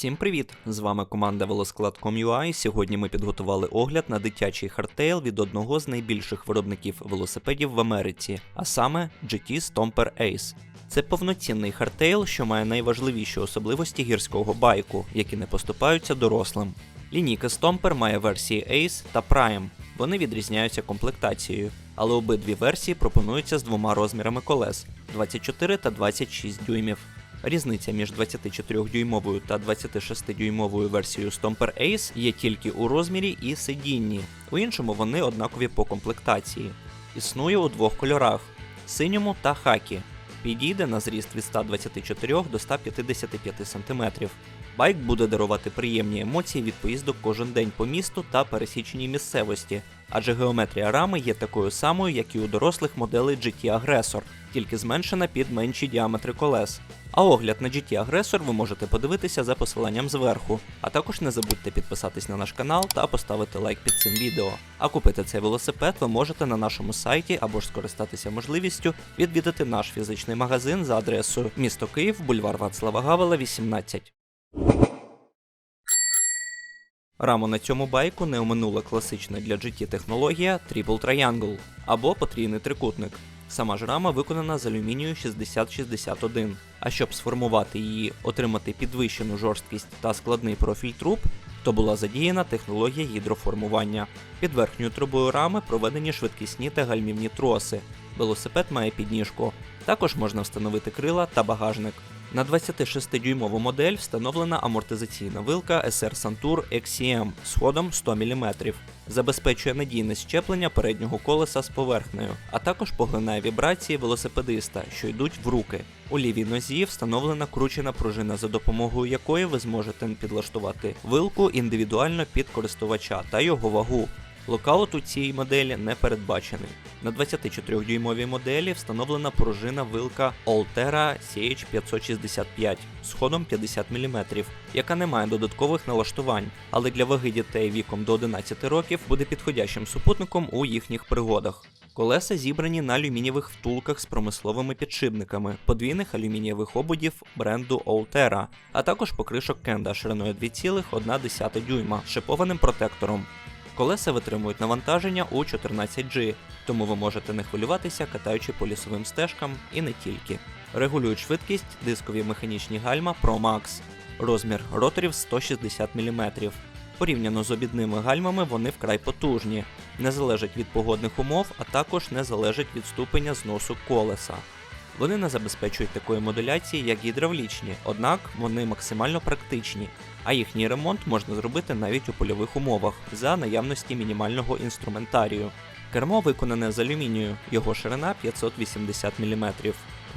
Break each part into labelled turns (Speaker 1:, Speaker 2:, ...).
Speaker 1: Всім привіт! З вами команда Велосклад.com.ua і сьогодні ми підготували огляд на дитячий хардтейл від одного з найбільших виробників велосипедів в Америці, а саме GT Stomper Ace. Це повноцінний хардтейл, що має найважливіші особливості гірського байку, які не поступаються дорослим. Лінійка Stomper має версії Ace та Prime. Вони відрізняються комплектацією, але обидві версії пропонуються з двома розмірами колес 24 та 26 дюймів. Різниця між 24-дюймовою та 26-дюймовою версією Stomper Ace є тільки у розмірі і сидінні. У іншому вони однакові по комплектації. Існує у двох кольорах синьому та хакі. Підійде на зріст від 124 до 155 см. Байк буде дарувати приємні емоції від поїздок кожен день по місту та пересіченій місцевості, адже геометрія рами є такою самою, як і у дорослих моделей GT Aggressor, тільки зменшена під менші діаметри колес. А огляд на GT Aggressor ви можете подивитися за посиланням зверху. А також не забудьте підписатись на наш канал та поставити лайк під цим відео. А купити цей велосипед ви можете на нашому сайті або ж скористатися можливістю відвідати наш фізичний магазин за адресою місто Київ, бульвар Вацлава Гавела, 18. Раму на цьому байку не оминула класична для GT технологія Triple Triangle або потрійний трикутник. Сама ж рама виконана з алюмінію 6061. А щоб сформувати її, отримати підвищену жорсткість та складний профіль труб, то була задіяна технологія гідроформування. Під верхньою трубою рами проведені швидкісні та гальмівні троси. Велосипед має підніжку. Також можна встановити крила та багажник. На 26-дюймову модель встановлена амортизаційна вилка SR Santur XCM з ходом 100 мм. Забезпечує надійне щеплення переднього колеса з поверхнею, а також поглинає вібрації велосипедиста, що йдуть в руки. У лівій нозі встановлена кручена пружина, за допомогою якої ви зможете підлаштувати вилку індивідуально під користувача та його вагу. Локаут у цій моделі не передбачений. На 24-дюймовій моделі встановлена пружина вилка Altera CH565 з ходом 50 мм, яка не має додаткових налаштувань, але для ваги дітей віком до 11 років буде підходящим супутником у їхніх пригодах. Колеса зібрані на алюмінієвих втулках з промисловими підшипниками, подвійних алюмінієвих ободів бренду Outera, а також покришок Кенда шириною 2,1 дюйма з шипованим протектором. Колеса витримують навантаження у 14G, тому ви можете не хвилюватися, катаючи по лісовим стежкам і не тільки. Регулюють швидкість дискові механічні гальма Pro Max. Розмір роторів 160 мм. Порівняно з обідними гальмами вони вкрай потужні, не залежать від погодних умов, а також не залежать від ступеня зносу колеса. Вони не забезпечують такої модуляції, як гідравлічні, однак вони максимально практичні, а їхній ремонт можна зробити навіть у польових умовах за наявності мінімального інструментарію. Кермо виконане з алюмінію, його ширина 580 мм,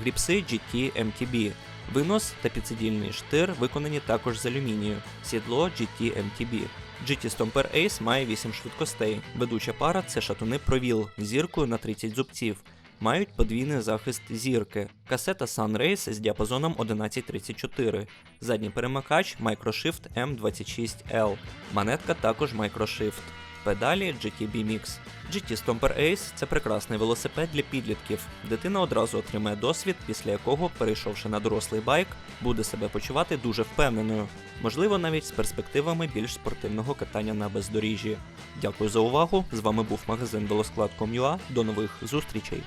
Speaker 1: гріпси GT MTB. Винос та підсидільний штир виконані також з алюмінію, сідло GT MTB. GT Stomper Ace має 8 швидкостей. Ведуча пара це шатуни провіл зіркою на 30 зубців. Мають подвійний захист зірки, касета Sunrace з діапазоном 1134, задній перемикач Microshift M26L, манетка також Microshift, педалі GTB Mix. GT Stomper Ace це прекрасний велосипед для підлітків. Дитина одразу отримає досвід, після якого, перейшовши на дорослий байк, буде себе почувати дуже впевненою, можливо, навіть з перспективами більш спортивного катання на бездоріжжі. Дякую за увагу! З вами був магазин Велосклад.com.ua. До нових зустрічей!